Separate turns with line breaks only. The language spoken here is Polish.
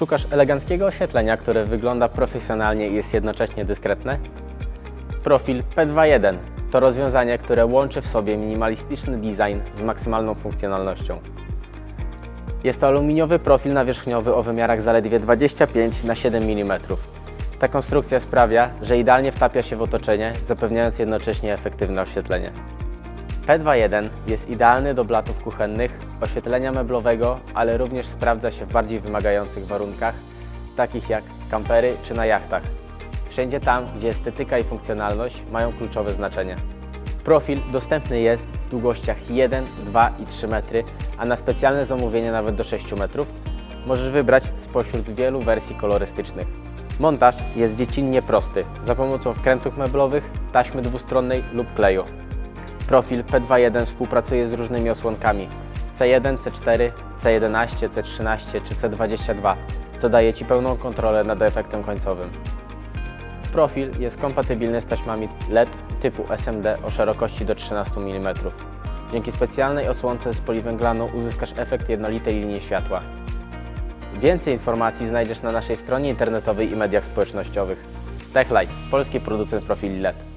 Szukasz eleganckiego oświetlenia, które wygląda profesjonalnie i jest jednocześnie dyskretne? Profil P21 to rozwiązanie, które łączy w sobie minimalistyczny design z maksymalną funkcjonalnością. Jest to aluminiowy profil nawierzchniowy o wymiarach zaledwie 25 na 7 mm. Ta konstrukcja sprawia, że idealnie wtapia się w otoczenie, zapewniając jednocześnie efektywne oświetlenie. P21 jest idealny do blatów kuchennych, oświetlenia meblowego, ale również sprawdza się w bardziej wymagających warunkach, takich jak kampery czy na jachtach. Wszędzie tam, gdzie estetyka i funkcjonalność mają kluczowe znaczenie. Profil dostępny jest w długościach 1, 2 i 3 metry, a na specjalne zamówienie nawet do 6 metrów możesz wybrać spośród wielu wersji kolorystycznych. Montaż jest dziecinnie prosty za pomocą wkrętów meblowych, taśmy dwustronnej lub kleju. Profil P21 współpracuje z różnymi osłonkami C1, C4, C11, C13 czy C22, co daje Ci pełną kontrolę nad efektem końcowym. Profil jest kompatybilny z taśmami LED typu SMD o szerokości do 13 mm. Dzięki specjalnej osłonce z poliwęglaną uzyskasz efekt jednolitej linii światła. Więcej informacji znajdziesz na naszej stronie internetowej i mediach społecznościowych. TechLight, polski producent profili LED.